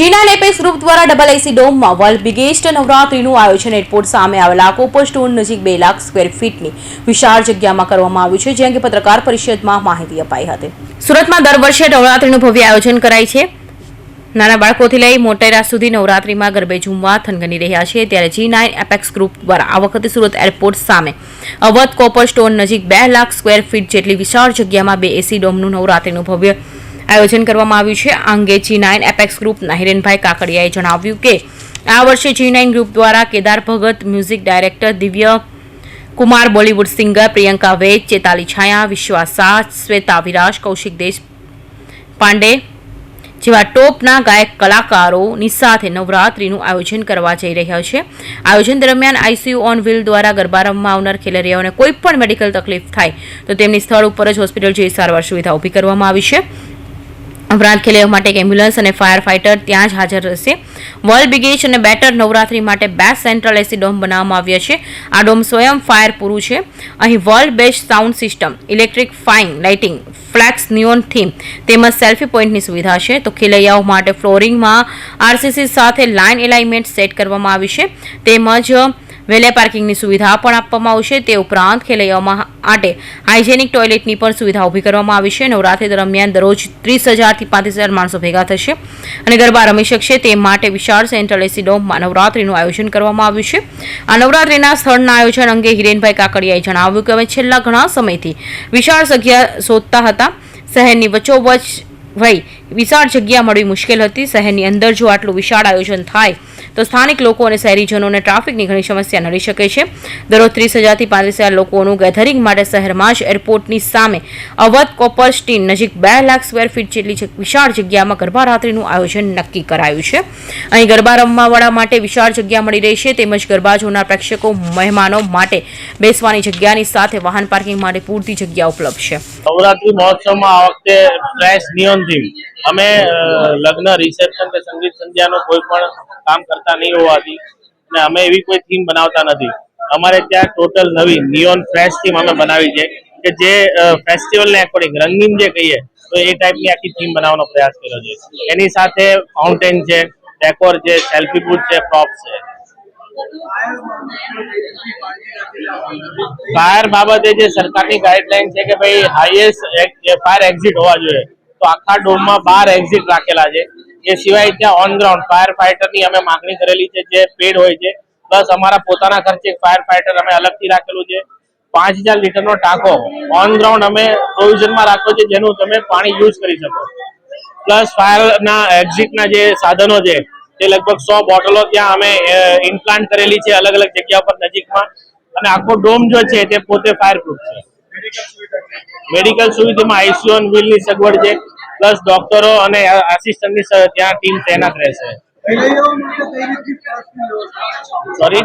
જીના લેપેસ ગ્રુપ દ્વારા double AC ડોમમાં વર્લ્ડ બિગેસ્ટ નવરાત્રીનું આયોજન એરપોર્ટ સામે આવેલા કોપર સ્ટોન નજીક બે લાખ સ્ક્વેર ફીટની વિશાળ જગ્યામાં કરવામાં આવ્યું છે, જે અંગે પત્રકાર પરિષદમાં માહિતી અપાઈ હતી. સુરતમાં દર વર્ષે નવરાત્રીનું ભવ્ય આયોજન કરાય છે. નાના બાળકોથી લઈ મોટેરા સુધી નવરાત્રીમાં ગરબે ઝૂમવા થનગની રહ્યા છે, ત્યારે જી નાઇન એપેક્સ ગ્રુપ દ્વારા આ વખતે સુરત એરપોર્ટ સામે અવધ કોપર સ્ટોન નજીક બે લાખ સ્ક્વેર ફીટ જેટલી વિશાળ જગ્યામાં બે એસી ડોમનું નવરાત્રીનું ભવ્ય આયોજન કરવામાં આવ્યું છે. આ અંગે જી નાઇન એપેક્સ ગ્રુપના હિરેનભાઈ કાકડિયાએ જણાવ્યું કે, આ વર્ષે જી નાઇન ગ્રુપ દ્વારા Kedar Bhagat music director Divya Kumar, Bollywood singer Priyanka Ved, Chetali Chhaya, Vishwas Shah Shweta Viraj, Kaushik દેશ પાંડે જેવા ટોપના ગાયક કલાકારોની સાથે નવરાત્રિનું આયોજન કરવા જઈ રહ્યા છે. આયોજન દરમિયાન આઈસીયુ ઓન વ્હીલ દ્વારા ગરબા રમવા આવનાર ખેલૈયાઓને કોઈ પણ મેડિકલ તકલીફ થાય તો તેમની સ્થળ ઉપર જ હોસ્પિટલ જેવી સારવાર સુવિધા ઊભી કરવામાં આવી છે. ઉપરાંત ખેલૈયાઓ માટે એક એમ્બ્યુલન્સ અને ફાયર ફાઇટર ત્યાં જ હાજર રહેશે. વર્લ્ડ બિગેસ્ટ અને બેટર નવરાત્રી માટે બેસ્ટ સેન્ટ્રલ એસી ડોમ બનાવવામાં આવ્યા છે. આ ડોમ સ્વયં ફાયર પૂરું છે. અહીં world best sound system, electric fine, lighting, flex, neon theme તેમજ સેલ્ફી પોઈન્ટની સુવિધા છે. તો ખેલૈયાઓ માટે ફ્લોરિંગમાં આરસીસી સાથે લાઇન એલાઇનમેન્ટ સેટ કરવામાં આવી છે. તેમજ વેલે પાર્કિંગની સુવિધા પણ આપવામાં આવશે તે ઉપરાંત ખેલૈયાઓમાં માટે હાઇજેનિક ટોયલેટની પણ સુવિધા ઊભી કરવામાં આવી છે. નવરાત્રી દરમિયાન દરરોજ ત્રીસ હજારથી પાંત્રીસ હજાર માણસો ભેગા થશે અને ગરબા રમી શકશે તે માટે વિશાળ સેન્ટ્રલ એસી ડોમમાં નવરાત્રીનું આયોજન કરવામાં આવ્યું છે. આ નવરાત્રીના સ્થળના આયોજન અંગે હિરેનભાઈ કાકડિયાએ જણાવ્યું કે અમે છેલ્લા ઘણા સમયથી વિશાળ જગ્યા શોધતા હતા. શહેરની વચ્ચોવચ વય વિશાળ જગ્યા મળવી મુશ્કેલ હતી. શહેરની અંદર જો આટલું વિશાળ આયોજન થાય તો સ્થાનિક લોકો અને શહેરીજનોને ટ્રાફિકની ઘણી સમસ્યા નડી શકે છે. દરરોજ ત્રીસ હજારથી પાંત્રીસ હજાર લોકોનું ગેધરિંગ માટે શહેરમાં જ એરપોર્ટની સામે અવધ કોપર સ્ટીન નજીક બે લાખ સ્ક્વેર ફીટ જેટલી વિશાળ જગ્યામાં ગરબા આયોજન નક્કી કરાયું છે. અહીં ગરબા રમવાવાળા માટે વિશાળ જગ્યા મળી રહી છે, તેમજ ગરબા જોનાર પ્રેક્ષકો મહેમાનો માટે બેસવાની જગ્યાની સાથે વાહન પાર્કિંગ માટે પૂરતી જગ્યા ઉપલબ્ધ છે. નવરાત્રી મહોત્સવમાં આ વખતે ફ્રેશ નિયોન અમે લગ્ન, રિસેપ્શન કે સંગીત સંધ્યાનો કોઈ પણ કામ કરતા નહીં હોવાથી અને અમે એવી કોઈ થીમ બનાવતા નથી. અમારે ત્યાં ટોટલ નવી નિયોન ફ્રેશ થીમ અમે બનાવી છે કે જે ફેસ્ટિવલને એકોર્ડિંગ રંગીન જે કહીએ, તો એ ટાઈપની આખી થીમ બનાવવાનો પ્રયાસ કર્યો છે. એની સાથે ફાઉન્ટેન છે ડેકોર છે સેલ્ફી બૂથ છે પ્રોપ છે. ફાયર બાબતે જે સરકારની ગાઈડલાઈન છે કે ભાઈ હાઈએસ્ટ ફાયર એક્ઝિટ હોવા જોઈએ. તો આખા ડોમમાં બાર એક્ઝિટ રાખેલા છે. એ સિવાય ત્યાં ઓન ગ્રાઉન્ડ ફાયર ફાઈટરની અમે માંગણી કરેલી છે, જે પેડ હોય છે. પ્લસ અમારા પોતાના ખર્ચે ફાયર ફાઈટર અમે અલગથી રાખેલું છે. પાંચ હજાર લીટરનો ટાંકો ઓન ગ્રાઉન્ડ અમે પ્રોવિઝનમાં રાખ્યો છે, જેનું તમે પાણી યુઝ કરી શકો. પ્લસ ફાયરના એક્ઝિટના જે સાધનો છે, તે લગભગ સો બોટલો ત્યાં અમે ઇમ્પ્લાન્ટ કરેલી છે અલગ અલગ જગ્યા પર નજીકમાં. અને આખો ડોમ જો છે, તે પોતે ફાયર પ્રૂફ છે. મેડિકલ સુવિધામાં આઈસીયુ વ્હીલની સગવડ છે. પ્લસ ડોક્ટરો અને આસિસ્ટન્ટની ત્યાં ટીમ તૈનાત રહેશે. સોરી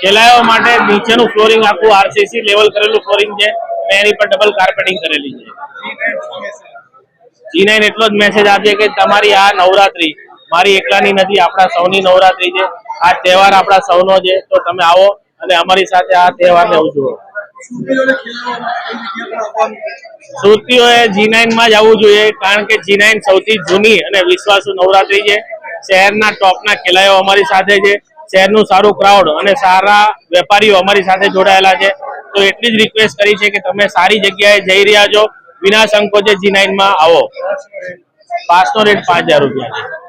ખેલાયો માટે નીચેનું ફ્લોરિંગ આખું આરસીસી લેવલ કરેલું ફ્લોરિંગ છે. અને એની પર ડબલ કાર્પેટિંગ કરેલી છે. જી નાઇન એટલો જ મેસેજ આપીએ કે તમારી આ નવરાત્રી, મારી એકલાની નથી, આપણા સૌની નવરાત્રી છે. આ તહેવાર આપણા સૌનો છે. તો તમે આવો અને અમારી સાથે આ તહેવારને ઉજવો. સુરતીઓએ જી નાઇન માં જ આવવું જોઈએ કારણ કે જી નાઇન સૌથી જૂની અને વિશ્વાસુ નવરાત્રી છે શહેરના ટોપના ખેલાડીઓ અમારી સાથે છે શહેરનું સારું ક્રાઉડ અને સારા વેપારીઓ અમારી સાથે જોડાયેલા છે તો એટલી જ રિક્વેસ્ટ કરી છે કે તમે સારી જગ્યાએ જઈ રહ્યા છો વિના સંકોચે જી નાઇન માં આવો પાસનો રેટ પાંચ હજાર રૂપિયા છે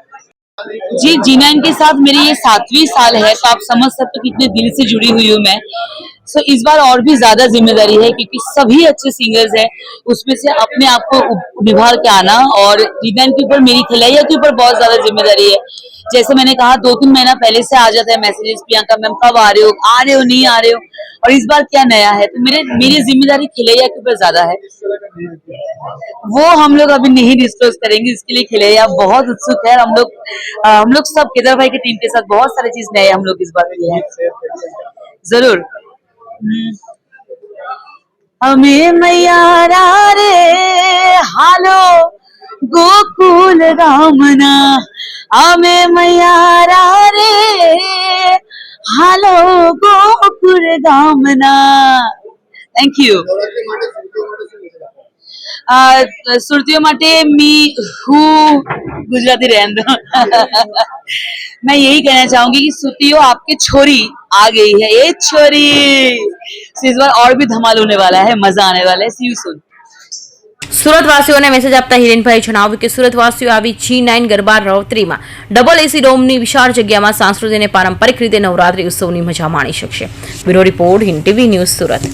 जी जी नाइन के साथ मेरी ये सातवीं साल है तो आप समझ सकते हो कितने दिल से जुड़ी हुई हूँ मैं सो इस बार और भी ज़्यादा ज़िम्मेदारी है क्योंकि सभी अच्छे सिंगर्स हैं। उसमें से अपने आप को निभार के आना और जी नाइन के ऊपर मेरी खिलैया के ऊपर बहुत ज़्यादा ज़िम्मेदारी है। जैसे मैंने कहा दो तीन महीना पहले से आ जाता है मैसेजेस प्रियंका मैम कब आ रहे हो, आ रहे हो, नहीं आ रहे हो? और इस बार क्या नया है? तो मेरे, मेरी ज़िम्मेदारी खिलैया के ऊपर ज़्यादा है। वो हम लोग अभी नहीं डिस्क्लोज करेंगे, इसके लिए खिलैया बहुत उत्सुक है। हम लोग हम लोग सब केदार भाई की टीम के साथ बहुत सारी चीज़ नए हम लोग इस बार किए हैं। ज़रूर। અમે મૈયારા રે હાલો ગોકુલ રામના. અમે મૈયારા રે હાલો ગોકુલ રામના. થેન્ક યુ સુરતીઓ માટે મી હું गुजराती रहने दो मैं यही कहना चाहूंगी कि सुतियो आपकी छोरी आ गई है ये छोरी So, इस बार और भी धमाल होने वाला है मजा आने वाला है सी यू सून સુરતવાસીઓને મેસેજ આપતા હિરેનભાઈ જણાવ્યું કે સુરતવાસીઓ આવી જી નાઇન ગરબા નવરાત્રીમાં ડબલ એસી ડોમની વિશાળ જગ્યામાં સાંસ્કૃતિક અને પારંપરિક રીતે નવરાત્રી ઉત્સવની મજા માણી શકશે bureau report Hind TV news Surat